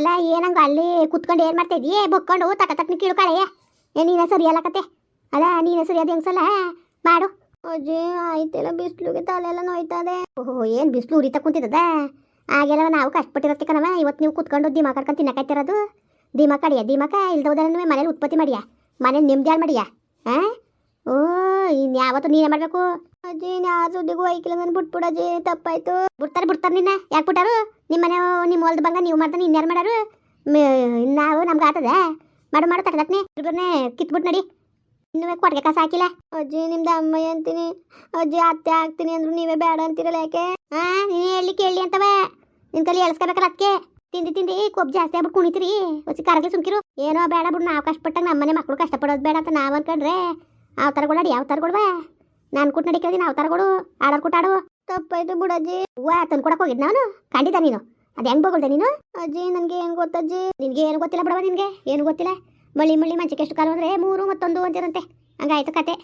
ಅಲ್ಲ ಏನಂಗ ಅಲ್ಲಿ ಕುತ್ಕೊಂಡು ಏನು ಮಾಡ್ತಾ ಇದೀಯ ಬಕ್ಕೊಂಡು ತಕ ತಕ್ಕನ ಕೀಳು ಕಳೆಯ ಏ, ನೀನೇ ಸರಿ ಕತೆ. ಅಲ್ಲ, ನೀನೇ ಸರಿ ಅದು ಹೆಂಗ್ಸಲ್ಲ ಮಾಡು. ಅಜ್ಜಿ, ಆಯ್ತೆಲ್ಲ ಬಿಸಿಲುಗೆ ತಲೆಲ್ಲ ನೋಯ್ತದೆ. ಓಹೋ, ಏನು ಬಿಸಿಲು ಉರಿತಾ ಕುಂತಿದ್ದದ ಆಗೆಲ್ಲ ನಾವು ಕಷ್ಟಪಟ್ಟಿರತ್ತೆ ಕಣವ ಇವತ್ತು ನೀವು ಕುತ್ಕೊಂಡು ದಿಮಾ ಕಡ್ಕೊಂಡು ತಿನ್ನಕತ್ತಿರೋದು ದಿಮಾ ಕಡಿಯ ದಿಮಾಕ ಇಲ್ದೋದ್ರೆ ಮನೇಲಿ ಉತ್ಪತ್ತಿ ಮಾಡಿಯ? ಮನೇಲಿ ನಿಮ್ದು ಯಾರು ಮಾಡಿಯ? ಹಾಂ ಓ ಇನ್ಯಾವತ್ತು ನೀನೇ ಮಾಡಬೇಕು? ಅಜ್ಜಿ ನಾ ಸುದ್ದಿಗೂ ಐಕಿಲ್ಲ ನಾನು ಬಿಟ್ಬಿಡಜ್ಜಿ ತಪ್ಪಾಯ್ತು. ಬಿಡ್ತಾರೆ ಬಿಡ್ತಾರೆ ನಿನ್ನ. ಯಾಕೆ ಬಿಟ್ಟಾರು? ನಿಮ್ಮ ಮನೆ, ನಿಮ್ಮ ಹೊಲ್ದ ಬಂಗ ನೀವು ಮಾಡ್ತಾನೆ, ಇನ್ಯಾರು ಮಾಡಾರು ನಾವು ನಮ್ಗೆ ಆತದ? ಮಾಡು ಮಾಡು ತಟ್ಟದಕ್ನೆ ಇಬ್ಬರನ್ನೇ ಕಿತ್ಬಿಟ್ಟು ನಡಿ. ಇನ್ನೂ ಕೊಟ್ಟಿಗೆ ಕಸ ಹಾಕಿಲ್ಲ? ಅಜ್ಜಿ, ನಿಮ್ದು ಅಮ್ಮಯ್ಯ ಅಂತೀನಿ. ಅಜ್ಜಿ, ಅತ್ತೆ ಆಗ್ತೀನಿ ಅಂದ್ರು, ನೀವೇ ಬೇಡ ಅಂತೀರಲ್ಲ ಯಾಕೆ? ಹಾ ನೀನು ಹೇಳಿ ಕೇಳಿ ಅಂತವ. ನಿನ್ನ ಕಲಿ ಎಳ್ಸ್ಕೋಬೇಕಲ್ಲ ಅದಕ್ಕೆ ತಿಂದು ತಿಂದು, ಕೊಬ್ಬು ಜಾಸ್ತಿ ಆಗ್ಬಿಟ್ಟು ಕುಣಿತೀರಿ. ಹೊಸಿ ಕರಗಲಿ ಸುಮ್ಕಿರು. ಏನೋ ಬೇಡ ಬಿಡು, ನಾವು ಕಷ್ಟಪಟ್ಟಾಗ ನಮ್ಮನೆ ಮಕ್ಕಳು ಕಷ್ಟಪಡೋದು ಬೇಡ ಅಂತ ನಾವು ಅನ್ಕೊಂಡ್ರೆ. ಆ ಕೊಡಾಡಿ ಯಾವ ಥರಗಳು ನಾನು ಕೊಟ್ಟು ನಡಿಕೇಳಿ ನಾವು ಆಡೋರ್ ಕೂಟ ಆಡು. ತಪ್ಪಾಯ್ತು ಬಿಡಜ್ಜಿ. ಹೂವ ತಂದು ಕೊಡಕ್ಕೆ ಹೋಗಿದ್ ನಾನು ಖಂಡಿತ ನೀನು. ಅದು ಹೆಂಗ್ ಬಗಳ್ದೆ ನೀನು? ಅಜ್ಜಿ, ನನಗೆ ಏನು ಗೊತ್ತಜ್ಜಿ? ನಿನಗೆ ಏನು ಗೊತ್ತಿಲ್ಲ ಬಿಡವ ನಿನಗೆ? ಏನು ಗೊತ್ತಿಲ್ಲ? ಮಳ್ಳಿ ಮಳ್ಳಿ ಮಂಚಕ್ಕೆ ಎಷ್ಟು ಕಾಲ ಅಂದರೆ ಮೂರು ಮತ್ತೊಂದು ಅಂತಿರಂತೆ. ಹಂಗಾಯ್ತು ಕತೆ.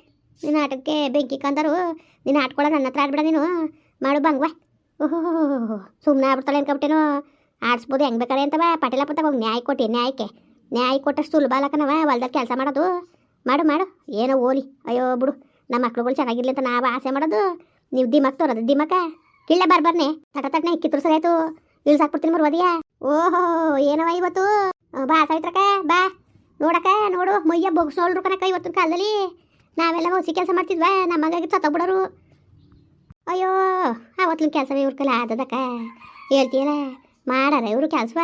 ನಿನ್ನ ಆಟಕ್ಕೆ ಬೆಂಕಿ ಕಂದರು ನಿನ್ನ ಆಟ್ಕೊಳ್ಳೋ ನನ್ನ ಹತ್ರ ಆಡ್ಬಿಡ ನೀನು. ಮಾಡು ಬಂಗ್ವ ಓಹೋ ಸುಮ್ಮನೆ ಆಗ್ಬಿಡ್ತಾಳೆ ಅನ್ಕೊಬಿಟ್ಟೇನು ಆಡಿಸ್ಬೋದು ಹೆಂಗೆ ಬೇಕಾರೆ ಅಂತವ ಪಟೇಲ ಹೋಗಿ ನ್ಯಾಯ ಕೊಟ್ಟಿ, ನ್ಯಾಯಕ್ಕೆ. ನ್ಯಾಯ ಕೊಟ್ಟಷ್ಟು ಸುಲಭ ಅಲ್ಲಕನವ ಹೊಲ್ದಾಗ ಕೆಲಸ ಮಾಡೋದು. ಮಾಡು ಮಾಡು. ಏನೋ ಓಲಿ. ಅಯ್ಯೋ, ಬಿಡು. ನಮ್ಮ ಮಕ್ಳುಗಳು ಚೆನ್ನಾಗಿರ್ಲಿ ಅಂತ ನಾವು ಆಸೆ ಮಾಡೋದು. ನೀವು ದಿಮಕ್ ತೋರೋದು, ದಿಮಾಕ. ಕಿಳ್ಳ ಬರ್ಬರ್ನೆ ತಟ, ತಟ್ನೆ ಕಿತ್ತರು ಸರಿ ಆಯ್ತು. ಇಳ್ಸಾಕ್ಬಿಡ್ತೀನಿ ಬರ್ಬೋದಿಯ ಓಹೋ, ಏನವ ಇವತ್ತು? ಬಾ ಸಾಯ್ತ್ರಕ ಬಾ. ನೋಡಕ ನೋಡು. ಮೈಯ ಬೊಗ್ಸೋಳ್ರು ಕನಕ ಇವತ್ತಿನ ಕಾಲದಲ್ಲಿ. ನಾವೆಲ್ಲ ಹೊಸಿ ಕೆಲಸ ಮಾಡ್ತಿದ್ವಾ? ನಮ್ಮಂಗಾಗಿ ಸತ್ತೋಗ್ಬಿಡೋರು ಅಯ್ಯೋ, ಅವತ್ತಿನ ಕೆಲಸ ಇವ್ರ ಕೈಲಿ ಆದದಕ್ಕ. ಹೇಳ್ತೀಯಲ್ಲ, ಮಾಡಾರ ಇವರು ಕೆಲಸ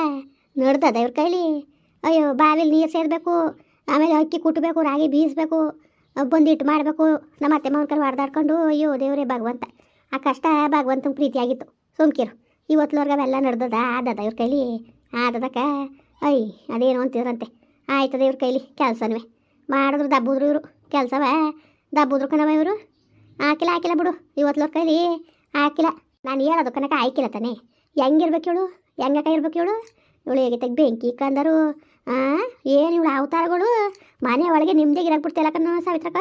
ನಡ್ದದ ಇವ್ರ ಕೈಲಿ? ಅಯ್ಯೋ, ಬಾವಿಲಿ ನೀರು ಸೇರಬೇಕು. ಆಮೇಲೆ ಅಕ್ಕಿ ಕುಟ್ಟಬೇಕು ರಾಗಿ ಬೀಸಬೇಕು. ಬಂದಿಟ್ಟು ಮಾಡಬೇಕು, ನಮ್ಮ ಅತ್ತೆ ಮಾವನ ಕೈ ಹೊಡೆದಾಡ್ಕೊಂಡು ಅಯ್ಯೋ ದೇವರೇ ಭಗವಂತ. ಆ ಕಷ್ಟ ಭಗವಂತನ ಪ್ರೀತಿಯಾಗಿತ್ತು ಸುಮ್ಕಿರು ಇವತ್ತುವರೆಗೆ ಅವೆಲ್ಲ ನಡೆದದ, ಆದದ ಇವ್ರ ಕೈಲಿ, ಆದದಕ್ಕ ಅಯ್ಯ ಅದೇನು ಅಂತಿದ್ರಂತೆ. ಆಯ್ತದ ಇವ್ರ ಕೈಲಿ ಕೆಲಸನೇ ಮಾಡಿದ್ರು ದಬ್ಬುದ್ರು ಇವರು, ಕೆಲಸವ, ದಬ್ಬುದ್ರು ಕಣವ ಇವರು. ಹಾಕಿಲ್ಲ ಹಾಕಿಲ್ಲ ಬಿಡು ಇವತ್ತುವ್ರ ಕೈಲಿ ಹಾಕಿಲ್ಲ ನಾನು ಹೇಳೋದು ಕನಕ ಆಯ್ಕಿಲ್ಲ ತಾನೆ. ಹೆಂಗಿರ್ಬೇಕು ಹೇಳು ಹೆಂಗಕ ಇರ್ಬೇಕು ಹೇಳು. ಇವಳು ಹೇಗೆ ತೆಗ್ ಬೆಂಕಿ ಕಂದರು ಏನು ಇವಳು ಅವತಾರಗಳು. ಮನೆ ಒಳಗೆ ನಿಮ್ದೇ ಗಿರಾಕ್ ಬಿಡ್ತಿಲ್ಲ ಕಣ ಸಾವಿತ್ರಕ್ಕ?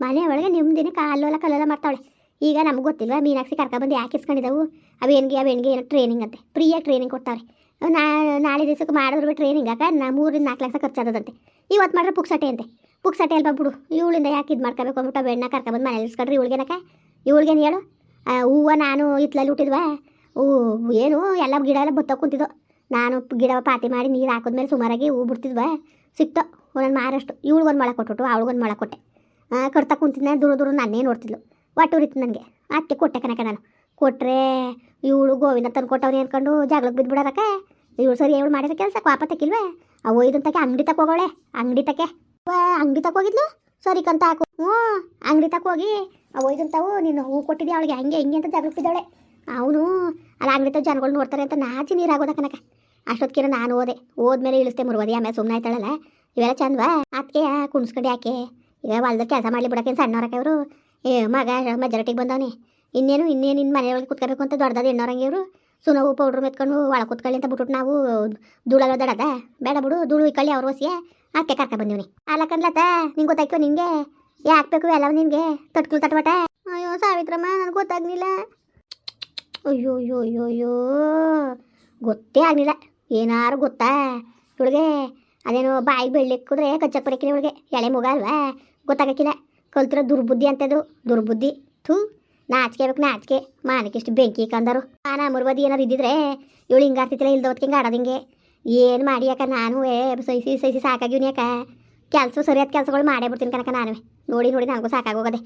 ಮನೆ ಒಳಗೆ ನಿಮ್ದಿನ ಕಾಲೋಲ ಕಲ್ಲೆಲ್ಲ ಮಾಡ್ತಾವಳೆ. ಈಗ ನಮ್ಗೆ ಗೊತ್ತಿಲ್ವಾ ಮೀನಾಕ್ಷಿ ಕರ್ಕೊಬಂದು ಯಾಕೆ ಇಸ್ಕೊಂಡಿದ್ದವು ಅವೇನ್ಗೆ ಅವೇನ್ಗೆ ಏನೋ ಟ್ರೈನಿಂಗ್ ಅಂತೆ. ಫ್ರೀಯಾಗಿ ಟ್ರೈನಿಂಗ್ ಕೊಡ್ತಾವ್ರೆ ನಾ, ನಾಳೆ ದಿವಸಕ್ಕೆ ಮಾಡಿದ್ರು ಟ್ರೈನಿಂಗ್ ಆಕ ನಾ ಮೂರಿಂದ ನಾಲ್ಕು ಲಕ್ಷ ಖರ್ಚಾದದಂತೆ. ಇವತ್ತು ಮಾಡ್ರೆ ಪುಕ್ಸಟೆ ಅಂತೆ. ಪುಕ್ಸಟೆ ಅಲ್ವಾ ಬಿಡು. ಇವಳಿಂದ ಯಾಕೆ ಇದು ಮಾಡ್ಕೋಬೇಕು ಅಂದ್ಬಿಟ್ಟು ಬೆಣ್ಣ ಕರ್ಕೊಬಂದು ಮನೇಲಿ ಇಸ್ಕೊಂಡ್ರಿ ಇವಳಿಗೆನಕ ಇವಳಿಗೇನು ಹೇಳು? ಹೂವು ನಾನು ಇತ್ಲಲ್ಲಿ ಹುಟ್ಟಿದ್ವಾ? ಹೂ, ಏನು ಎಲ್ಲ ಗಿಡ ಎಲ್ಲ ಬತ್ತ ಕುಂತಿದ್ದೋ ನಾನು ಗಿಡ ಪಾತಿ ಮಾಡಿ ನೀರು ಹಾಕಿದ್ಮೇಲೆ ಸುಮಾರಾಗಿ ಹೂ ಬಿಡ್ತಿದ್ವಾ? ಸಿಕ್ತೋ. ಒಂದೊಂದು ಮಾರಷ್ಟು. ಮೊಳ ಕೊಟ್ಬಿಟ್ಟು ಅವಳಿಗೊಂದು ಮಳೆ ಕೊಟ್ಟೆ. ಆ, ಕುಂತಿದ್ದೆ ದೂರ ದೂರ ನಾನೇ ನೋಡ್ತಿದ್ಲು. ಒಟ್ಟು ಉರಿತು ನನಗೆ. ಅದಕ್ಕೆ ಕೊಟ್ಟೆ ಕನಕ ನಾನು. ಕೊಟ್ಟರೆ ಇವಳು ಗೋವಿಂದ ತಂದು ಕೊಟ್ಟವ್ನು ಅನ್ಕೊಂಡು ಜಗಳಕ್ಕೆ ಬಿದ್ದುಬಿಡೋದಕ್ಕ ಇವಳು ಸರಿ ಇವಳು ಮಾಡಿದ ಕೆಲಸ ಪಾಪ ತಕ್ಕಿಲ್ವೇ ಅವು ಅಂಗಡಿ ತಕ್ಕ ಹೋಗೋಳೆ ಅಂಗಡಿ ತಕ್ಕೆ ಅಂಗಡಿ ತಕ್ಕ ಹೋಗಿದ್ಲು? ಸರಿ ಕಂತ ಹಾಕು. ಹ್ಞೂ ಅಂಗಡಿ ತಕ್ಕ ಹೋಗಿ. ಅವು ಒಯ್ದನ್ ತಾವು ನೀನು ಹೂ ಕೊಟ್ಟಿದ್ದೆ ಅವಳಿಗೆ ಹಂಗೆ ಹಿಂಗೆ ಅಂತ ಜಗಳಕ್ಕೆ ಬಿದ್ದವಳೆ. ಅವನು ಅಲ್ಲಿ ಅಂಗಡಿ ತಾವು ಜನಗಳು ನೋಡ್ತಾರೆ ಅಂತ ನಾಚಿ ನೀರಾಗೋದ ಕನಕ. ನಾನು ಓದೆ ಹೋದ್ಮೇಲೆ ಇಳಿಸ್ತೆ ಮುರುವದಿ ಆಮೇಲೆ ಸುಮ್ಮನೆ ಆಯ್ತಾಳಲ್ಲ ಇವೆಲ್ಲ ಚಂದವಾ? ಅದಕ್ಕೆ ಕುಣಿಸ್ಕೊಂಡು ಯಾಕೆ? ಈಗ ಹೊಲ್ದ ಕೆಲಸ ಮಾಡ್ಲಿ ಬಿಡಕ್ಕೆ ಸಣ್ಣವ್ರಕ್ಕೆ ಇವರು? ಏ, ಮಗ ಮೆಜಾರಿಟಿಗೆ ಬಂದವನಿ. ಇನ್ನೇನು ಇನ್ನೇನು ಇನ್ನು ಮನೆಯೊಳಗೆ ಕುತ್ಕೋಬೇಕು ಅಂತ ದೊಡ್ಡದಾದ ಎಣ್ಣೋರಂಗೆ ಇವರು. ಸುನವು ಪೌಡ್ರ್ ಮೆತ್ಕೊಂಡು ಒಳಗೆ ಕೂತ್ಕೊಳ್ಳಿ ಅಂತ ಬಿಟ್ಬಿಟ್ಟು ನಾವು ಧೂಳಲ್ಲ ದಡದ. ಬೇಡ ಬಿಡು, ಧೂಳು ಇಕ್ಕಳ್ಳಿ ಅವ್ರ ಹೊಸಿಯ ಅದಕ್ಕೆ ಕರ್ಕ ಬಂದಿವ್ನಿ. ಅಲ್ಲಕನ್ಲತ್ತ ನಿಂಗೆ ಗೊತ್ತಾಯ್ಕೋ ನಿಂಗೆ? ಯಾಕೆ ಬೇಕು ಎಲ್ಲ ನಿನಗೆ? ತಟ್ಕಲ್ ತಟ್ಬಟ ಅಯ್ಯೋ, ಸಾವಿತ್ರಮ್ಮ, ನನಗೆ ಗೊತ್ತಾಗ್ಲಿಲ್ಲ ಅಯ್ಯೋ ಅಯ್ಯೋ ಅಯ್ಯೋ ಅಯ್ಯೋ. ಗೊತ್ತೇ ಆಗಲಿಲ್ಲ ಏನಾರು ಗೊತ್ತಾ? ಇವಳಿಗೆ ಅದೇನೋ ಬಾಯಿ ಬೆಳ್ಳಿಕ್ಕಿದ್ರೆ ಕಚ್ಚಕ್ಕೆ ಬರಕಿಲ್ಲ ಇವಳಿಗೆ ಎಳೆ ಮುಗ ಅಲ್ವಾ? ಗೊತ್ತಾಗಕ್ಕಿಲ್ಲ. ಕಲ್ತಿರೋ ದುರ್ಬುದ್ಧಿ ಅಂತದು. ದುರ್ಬುದ್ಧಿ. ಥೂ, ನಾಚಿಕೆ ಬೇಕು ನಾಚಿಕೆ. ಮಾನಕ್ಕೆ ಇಷ್ಟು ಬೆಂಕಿ ಕಂದರು. ನಾ ಮುರ್ವದಿ ಏನಾರು ಇದ್ದಿದ್ರೆ ಇವಳು ಹಿಂಗೆ ಆಡ್ತಿತ್ತಿಲ್ಲ ಇಲ್ದೋತ್ಕೆ ಹಿಂಗೆ ಆಡೋದು ಹಿಂಗೆ ಏನು ಮಾಡಿ ಯಾಕ ನಾನು? ಏ ಸೈಸಿ ಸೈಸಿ ಸಾಕಾಗಿವ್ನಿ ಯಾಕ ಕೆಲಸ ಸರಿಯಾದ ಕೆಲಸಗಳು ಮಾಡೇ ಬಿಡ್ತೀನಿ ಕನಕ ನಾನು. ನೋಡಿ ನೋಡಿ, ನನಗೂ ಸಾಕಾಗೋಗದೆ.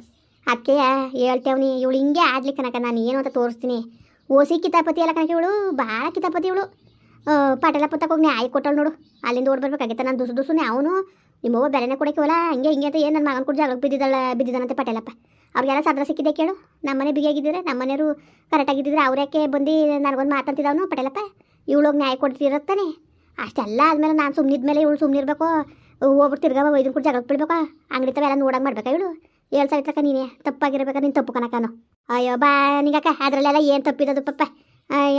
ಅದಕ್ಕೆ ಹೇಳ್ತೇವ್ನಿ ಇವಳು ಹಿಂಗೆ ಆಡ್ಲಿ ಕನಕ ನಾನು. ಏನು ಅಂತ ತೋರಿಸ್ತೀನಿ. ಓಸಿ ಕಿತಾಪತಿ ಅಲ್ಲ ಕನಕ ಇವಳು? ಭಾಳ ಕಿತಾಪತಿ ಇವಳು. ಪಟೇಲ ಪುತ್ತಕ್ಕೆ ಹೋಗಿ ನ್ಯಾಯ ಕೊಟ್ಟಳು ನೋಡು. ಅಲ್ಲಿಂದ ಓಡ್ ಬರ್ಬೇಕಾಗಿತ್ತ. ನಾನು ದುಸು ದುಸುನೆ ಅವನು ನಿಮ್ಮವ್ವ ಬೆಲೆನೇ ಕೊಡಕ್ಕಿವಲ್ಲ ಹಂಗೆ ಹಿಂಗೆ ಅಂತ ಏನು ನನ್ನ ಮಗನ ಕೂಡ ಜಾಗಕ್ಕೆ ಬಿದ್ದಿದ್ದಾಳ ಬಿದ್ದಿದ್ದಾನಂತೆ ಪಟೇಲಪ್ಪ. ಅವ್ರಿಗೆಲ್ಲ ಸದ್ರ ಸಿಕ್ಕಿದೆ ಕೇಳು. ನಮ್ಮನೆ ಬಿಗಿಯಾಗಿದ್ದರೆ ನಮ್ಮನೆಯವರು ಕರೆಕ್ಟಾಗಿದ್ದಿದ್ರೆ ಅವ್ರ್ಯಾಕೆ ಬಂದು ನನಗೊಂದು ಮಾತಂತಿದ್ದವನು ಪಟೇಲಪ್ಪ? ಇವಳೋಗಿ ನ್ಯಾಯ ಕೊಡ್ತಿರತ್ತಾನೆ ಅಷ್ಟೆಲ್ಲ ಆದಮೇಲೆ ನಾನು ಸುಮ್ಮನಿದ್ಮೇಲೆ ಇವಳು ಸುಮ್ಮನಿರ್ಬೇಕು ಹೋಗ್ಬಿಟ್ಟು ತಿರ್ಗವ ಇದನ್ನು ಕೂಡ ಜಗಳಕ್ಕೆ ಬಿಡ್ಬೇಕು. ಅಂಗಡಿ ತವೆಲ್ಲ ನೋಡಂಗೆ ಮಾಡ್ಬೇಕಾ ಇವಳು? ಏಳು ಸಾವಿರಕ್ಕ ನೀನೇ. ತಪ್ಪಾಗಿರ್ಬೇಕಾ ನೀನು ತಪ್ಪು ಕನಕನು. ಅಯ್ಯೋ ಬಾ ನಿಗಕ್ಕ. ಅದರಲ್ಲೆಲ್ಲ ಏನು ತಪ್ಪಿದದು ಪಪ್ಪ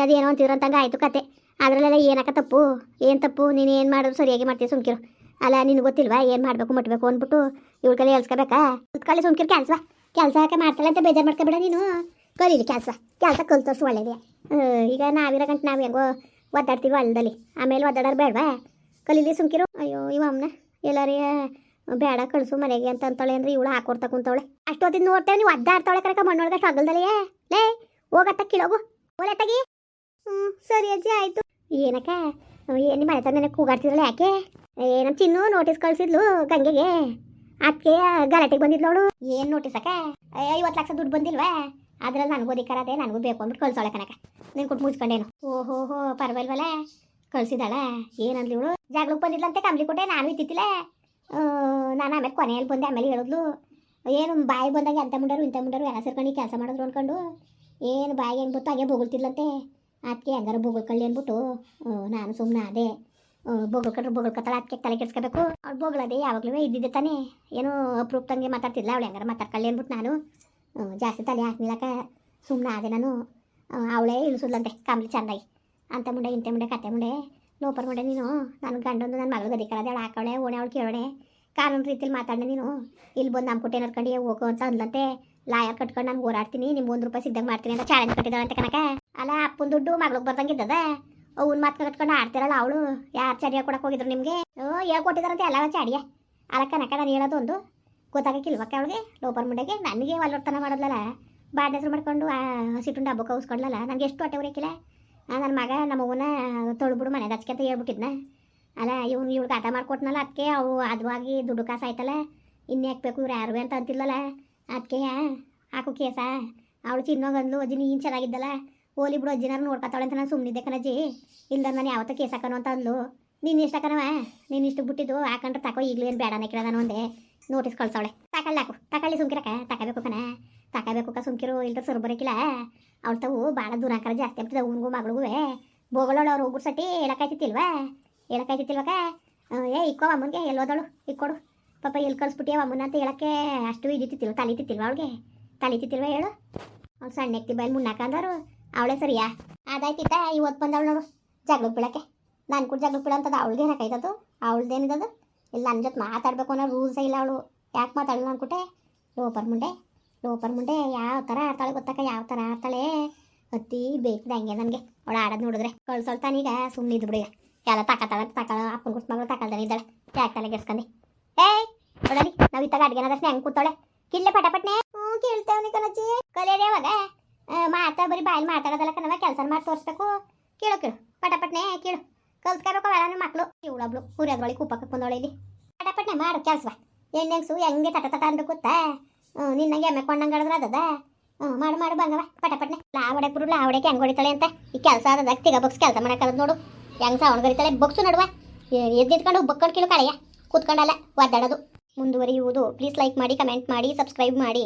ಅದೇನೋ ಅಂತಂಗೆ ಆಯಿತು ಕತೆ. ಅದರಲ್ಲೆಲ್ಲ ಏನಕ್ಕ ತಪ್ಪು? ಏನು ತಪ್ಪು? ನೀನು ಏನು ಮಾಡೋದು ಸರಿಯಾಗಿ ಮಾಡ್ತೀಯ ಸುಮ್ಕಿರು. ಅಲ್ಲ, ನಿನಗೆ ಗೊತ್ತಿಲ್ವಾ? ಏನು ಮಾಡಬೇಕು, ಮುಟ್ಬೇಕು ಅಂದ್ಬಿಟ್ಟು ಇವ್ರ ಕಲೆ ಎಲ್ಸ್ಕೋಬೇಕಾ ಕಲಿ ಸುಮ್ಕಿರು, ಕೆಲಸ ಕೆಲಸ ಯಾಕೆ ಮಾಡ್ತಾಳೆ ಅಂತ ಬೇಜಾರು ಮಾಡ್ಕೊಬೇಡ ನೀನು. ಕಲೀಲಿ ಕೆಲಸ ಕೆಲಸ ಕಲ್ತೋರ್ಸು ಒಳ್ಳೇದೇ. ಈಗ ನಾವಿರೋ ಗಂಟೆ ನಾವು ಹೆಂಗೋ ಒದ್ದಾಡ್ತೀವಿ ಹೊಲದಲ್ಲಿ. ಆಮೇಲೆ ಒದ್ದಾಡೋರು ಬೇಡವಾ? ಕಲೀಲಿ ಸುಮ್ಕಿರು. ಅಯ್ಯೋ ಇವಮ್ಮನ ಅಮ್ಮನ ಎಲ್ಲಾರೇ ಬೇಡ ಕಳಿಸು ಮನೆಗೆ ಅಂತ ಅಂತಾಳೆ ಅಂದ್ರೆ ಇವಳು ಹಾಕೊಡ್ತಾ ಕುಂತವಳೆ. ಅಷ್ಟೊತ್ತಿನ ನೋಡ್ತೇವೆ ನೀವು ಒದ್ದಾಡ್ತಾವಳೆ ಕರೆಕ ಮಣ್ಣೊಳಗೆ ಆಗಲ್ದಲ್ಲೇ ಲೇ, ಹೋಗತ್ತ ಕಿಳೋಗು. ಓಲೆ ತಗಿ. ಹ್ಞೂ ಸರಿ ಅಜ್ಜಿ, ಆಯಿತು. ಏನಕ್ಕ? ಏನು ಮನೆ ತಂದೆ ನನಗೆ ಕೂಗಾಡ್ತಿದ್ರಲ್ಲ ಯಾಕೆ? ಏ ನಮ್ಮ ಚಿನ್ನು ನೋಟಿಸ್ ಕಳ್ಸಿದ್ಲು ಗಂಗೆಗೆ. ಅದಕ್ಕೆ ಗಲಾಟೆಗೆ ಬಂದಿದ್ಲು ಅವಳು. ಏನು ನೋಟಿಸ್ ಅಕ್ಕ? ಐವತ್ತು ಲಕ್ಷ ದುಡ್ಡು ಬಂದಿಲ್ವಾ? ಅದ್ರಲ್ಲಿ ನನಗೂ ಅಧಿಕಾರ ಅದೇ, ನನಗೂ ಬೇಕು ಅಂದ್ಬಿಟ್ಟು ಕಳ್ಸೋಳೆ ಕನಕ ನೀನು ಕೊಟ್ಟು ಮುಚ್ಕೊಂಡೇನು ಓಹೋ, ಹೋ, ಪರವಾಗಿಲ್ವಲ್ಲ? ಕಳ್ಸಿದಾಳ? ಏನಂದ್ಲಿ ಇವಳು? ಜಾಗ್ಳಕ್ಕೆ ಬಂದಿದ್ಲಂತೆ ಕಂಬ್ಲಿ ಕೊಟ್ಟೆ ನಾನು ಇತ್ತಿತ್ತಿಲ್ಲ ನಾನು ಆಮೇಲೆ ಕೊನೆಯಲ್ಲಿ ಬಂದೆ, ಆಮೇಲೆ ಹೇಳಿದ್ಲು. ಏನು, ಬಾಯಿ ಬಂದಾಗ ಎಂತ ಮುಂಡರು ಇಂಥ ಮುಂಡರು ಎಲ್ಲ ಸೇರ್ಕೊಂಡು ಕೆಲಸ ಮಾಡಿದ್ರು ಅಂದ್ಕೊಂಡು ಏನು ಬಾಯಿಗೆ ಹೆಂಗೆ ಬತ್ತು ಹಾಗೆ ಬೊಗಳ್ತಿದ್ಲಂತೆ. ಅದಕ್ಕೆ ಹೆಂಗಾರ ಕಲ್ಲಿ ಅಂದ್ಬಿಟ್ಟು ನಾನು ಸುಮ್ಮನೆ ಅದೇ ಬೊಗಳು ಕತ್ತಲ ಅದಕ್ಕೆ ತಲೆ ಕೆಡ್ಸ್ಕೋಬೇಕು. ಅವ್ಳು ಬೊಗಳದೆ ಯಾವಾಗಲೂ ಇದ್ದಿದ್ದೆ ತಾನೇ. ಏನೋ ಅಪ್ರೂಪ್ತಂಗೆ ಮಾತಾಡ್ತಿದ್ಲ ಅವಳು ಹೆಂಗಾರ ಮಾತಾಡ್ಕೊಳ್ಳಿ ಅಂದ್ಬಿಟ್ಟು ನಾನು. ಜಾಸ್ತಿ ತಲೆ ಹಾಕ್ನಿಲ್ಲಕ ಸುಮ್ಮನೆ ಅದೇ ನಾನು. ಅವಳೇ ಇಳಿಸೋದ್ಲಂತೆ, ಕಾಮ್ಲಿ ಚೆಂದಾಗಿ. ಅಂತ ಮುಂಡೆ ಇಂಥ ಮುಂಡೆ, ಕತೆ ಮುಂಡೆ. ಲೋಪರ್ ಮುಂಡೆ ನೀನು. ನನ್ನ ಗಂಡಂದು ನನ್ನ ಮಗಳು ಗದಿಕಳದೆ ಅವಳು ಹಾಕವಳೆ, ಓಣೆ ಅವಳು ಕೇಳೋಣೆ ಕಾನೂನು ರೀತಿಲಿ ಮಾತಾಡನೆ ನೀನು. ಇಲ್ಲಿ ಬಂದು ನಮ್ಮ ಕೊಟ್ಟೆ ನಡ್ಕೊಂಡು ಹೋಗೋ ಅಂತ ಅಂದ್ಲಂತೆ. ಲಾಯರ್ ಕಟ್ಕೊಂಡು ನಾನು ಓಡಾಡ್ತೀನಿ ನಿಮ್ಗೆ ಒಂದು ರೂಪಾಯಿ ಸಿದ್ದಂಗೆ ಮಾಡ್ತೀನಿ ಅಂತ ಚಾಲೆಂಜ್ ಕಟ್ಟಿದ್ದಾಳಂತೆ ಕನಕ ಅಲ್ಲ, ಅಪ್ಪನ ದುಡ್ಡು ಮಗಳಿಗೆ ಬರ್ದಂಗಿದ್ದದ? ಅವ್ನ ಮಾತು ಕಟ್ಕೊಂಡು ಆಡ್ತಿರಲ್ಲ ಅವಳು? ಯಾರು ಚಡಿಯ ಕೊಡಕ್ಕೆ ಹೋಗಿದ್ರು ನಿಮಗೆ? ಓ, ಹೇಳ್ಕೊಟ್ಟಿದಾರಂತೆ ಎಲ್ಲ ಚಾಡಿಯ. ಅಲ್ಲಕ್ಕ ನಕ್ಕ ನಾನು ಹೇಳೋದು ಒಂದು. ಗೊತ್ತಾಗಕ್ಕಿಲ್ವಕ್ಕ ಅವಳಿಗೆ? ಲೋಪರ್ ಮುಂಡೆಗೆ? ನನಗೆ ಒಲ್ಲೊರ್ತನ ಮಾಡೋದ್ಲಲ್ಲ ಬಾಡ್ ಹೆಸರು ಮಾಡ್ಕೊಂಡು ಸಿಟ್ಟುಂಡು ಹಬ್ಬಕ್ಕೆ ಉಸ್ಕೊಂಡ್ಲಲ್ಲ ನನಗೆ ಎಷ್ಟು ಹೊಟ್ಟೆ ಉರಿಕಿಲ್ಲ. ನನ್ನ ಮಗ ನಮ್ಮ ಅವ್ವನ ತೊಳ್ಬಿಡು ಮನೆ ಹಚ್ಕೆ ಅಂತ ಹೇಳ್ಬಿಟ್ಟಿದ್ನ. ಅಲ್ಲ, ಇವ್ನು ಇವ್ಳಿಗೆ ಆಟ ಮಾಡ್ಕೊಟ್ನಲ್ಲ ಅದಕ್ಕೆ ಅವು ಅದವಾಗಿ ದುಡ್ಡು ಕಾಸು ಆಯ್ತಲ್ಲ. ಇನ್ನು ಹಾಕ್ಬೇಕು ಇವ್ರು ಯಾರು ಅಂತ ಅಂತಿಲ್ಲಲ್ಲ ಅದಕ್ಕೆ ಹಾಕು ಕೇಸ. ಅವಳು ಚಿನ್ನೋಗಂದ್ಲು, ಅಜ್ಜಿ ನೀನು ಚೆನ್ನಾಗಿದ್ದಲ್ಲ. ಹೋಲಿ ಬಿಡು ಅಜ್ಜಿನಾರು ನೋಡ್ಕೊತಾಳೆ ಅಂತ ನಾನು ಸುಮ್ಮನಿದ್ದೆ ಕಣಜ್ಜಿ. ಇಲ್ಲ ನಾನು ಯಾವತ್ತ ಕೇಸ್ ಹಾಕೋನು ಅಂತ ಅಂದ್ಲು. ನೀನು ಇಷ್ಟ ಕಣವ ನೀನು ಇಷ್ಟು ಬಿಟ್ಟಿದ್ದು, ಹಾಕೊಂಡ್ರೆ ತಕೋ ಈಗಲೂ ಏನು ಬೇಡ ಕೇಳ ನಾನು ಒಂದೇ. ನೋಟಿಸ್ ಕಳ್ಸವಳೆ. ತಕೊಳ್ಳಿ ಹಾಕು. ತಕೊಳ್ಳಿ ಸುಮ್ಕಿರಕ ತಗೋಬೇಕು ಕಣ. ತಗೋಬೇಕು ಕ ಸುಮ್ಕಿರು ಇಲ್ದ ಸರ್ ಬರೋಕಿಲ್ಲ. ಅವಳು ತಾವು ಭಾಳ ದುರಾಕಾರ ಜಾಸ್ತಿ ಆಗ್ತದೆ ಅವ್ನಿಗೂ ಮಗಳಿಗೂ ಬೋಗಳೋಳು ಅವ್ರು ಹೋಗ್ಬಿಟ್ಟು ಸಟಿ ಹೇಳಕ್ಕಾಯ್ತಿತ್ತಿಲ್ವಾ ಹೇಳಕ್ಕಾಯ್ತಿಲ್ವಕ್ಕ ಏ, ಇಕ್ಕೋ ಅಮ್ಮನಿಗೆ ಎಲ್ಲೋದಳು ಇಕ್ಕೊಡು. ಪಾಪ ಎಲ್ಲಿ ಕಳಿಸ್ಬಿಟ್ಟಿ ಅಮ್ಮನ ಅಂತ ಹೇಳಕ್ಕೆ ಅಷ್ಟು ಇದಿತ್ತಿಲ್ವ ತಲಿತಿತ್ತಿಲ್ವ ಅವಳಿಗೆ? ತಲಿತಿತ್ತಿಲ್ವ ಹೇಳು? ಅವ್ಳು ಸಣ್ಣ ಎಕ್ತಿ ಬಯಲು ಮುನ್ನಾಕ ಅಂದರು ಅವಳೇ ಸರಿಯಾ? ಅದಾಯ್ತಿತ್ತ ಇವತ್ತು ಬಂದವಳು ನೋಡು ಜಗಳಕ್ಕೆ ಬೀಳಕ್ಕೆ. ನಾನು ಕೂಡ ಜಗಳಕ್ಕೆ ಬೀಳ ಅಂತದ ಅವಳಿಗೆ ಏನಕ್ಕಾಯ್ತದು ಅವಳ್ದೇನಿದದು? ಇಲ್ಲ ನನ್ನ ಜೊತೆ ಮಾತಾಡಬೇಕು ಅನ್ನೋ ರೂಲ್ಸೇ ಇಲ್ಲ ಅವಳು. ಯಾಕೆ ಮಾತಾಡಲ್ಲ ಅನ್ಕೊಟ್ಟೆ ಲೋಪರ್ ಮುಂಡೆ. ಲೋಪರ್ ಮುಂಡೆ ಯಾವ ಥರ ಆಡ್ತಾಳೆ ಗೊತ್ತಕ್ಕ? ಯಾವ ಥರ ಆಡ್ತಾಳೆ? ಅತಿ ಬೇಕಿದೆ ಹಂಗೆ ನನಗೆ. ಅವಳು ಆಡೋದು ನೋಡಿದ್ರೆ. ಕಳ್ಸೊಳ್ತಾನೀಗ ಸುಮ್ಮನೆ ಬಿಡಿ ಎಲ್ಲ ತಕತಾಳ ತಕಳ ಅಪ್ಪನ ಕುಟ್ ಮಗಳು ತಕಳ್ದಾನೆ ಇದ್ದಾಳೆ. ಯಾಕೆ ತಲೆ ಕೆಡ್ಸ್ಕೊಂಡಿ ಏಯ್ ನೋಡಲಿ ನಾವು ಇತ್ತಾಗ ಅಡ್ಗೆ ಅದಷ್ಟು ಹೆಂಗೆ ಕೂತಾಳೆ ಕಿಲ್ಲೆ ಪಟಪಟ್ನೆ. ಹ್ಞೂ ಕೇಳ್ತೇವನಿ ಕಣಜ್ಜಿ ಬರೀ ಮಾತಾಡೋದಲ್ಲ ಕಣವ ಕೆಲಸ ಮಾಡಿ ತೋರಿಸ್ಬೇಕು. ಕೇಳು ಕೇಳು, ಪಟಪಟ್ನೆ ಕೇಳು. ಕಲ್ತ್ಕೋಬೇಕು ಅವೆಲ್ಲ ಮಕ್ಕಳು ಇವಳೊಬ್ಳು ಹುರಿಯೋದ್ರೊಳಗೆ ಕೂಪಕ್ಕೆ ಕುಂದೋಳೆ ಇಲ್ಲಿ. ಪಟಪಟ್ನೆ ಮಾಡು ಕೆಲಸ ಎಣ್ಣೆಂಗ್ಸು ಹೆಂಗೆ ತಟ ತಟ ಅಂತ ಕೂತ? ಹ್ಞೂ ನಿನ್ನಂಗೆ ಎಮ್ಮೆ ಕೊಂಡಂಗೆ ಅಡದ್ರ ಅದದ? ಹ್ಞೂ ಮಾಡು ಮಾಡು ಬಂಗವ ಪಟಪಟ್ನೆ. ಲಾವಡೆ ಬಿಡು ಲಾವಡೆಗೆ ಹೆಂಗೆ ಹೊಡಿತಾಳೆ ಅಂತ. ಈ ಕೆಲಸ ಅದಾಗ ತಿಗ ಬಗ್ಸ್ ಕೆಲಸ ಮಾಡಕ್ಕದ ನೋಡು. ಹೆಂಗ್ ಸಾವಣ ಗರಿತಾಳೆ ಬಗ್ಸು ನಡುವ. ಎದ್ದಿದ್ಕೊಂಡು ಬಕ್ಕೊಂಡು ಕೀಳು ಕಳೆಯ ಕೂತ್ಕೊಂಡಲ್ಲ, ಒದ್ದಾಡೋದು. ಮುಂದುವರಿಯುವುದು. ಪ್ಲೀಸ್ ಲೈಕ್ ಮಾಡಿ ಕಮೆಂಟ್ ಮಾಡಿ ಸಬ್ಸ್ಕ್ರೈಬ್ ಮಾಡಿ.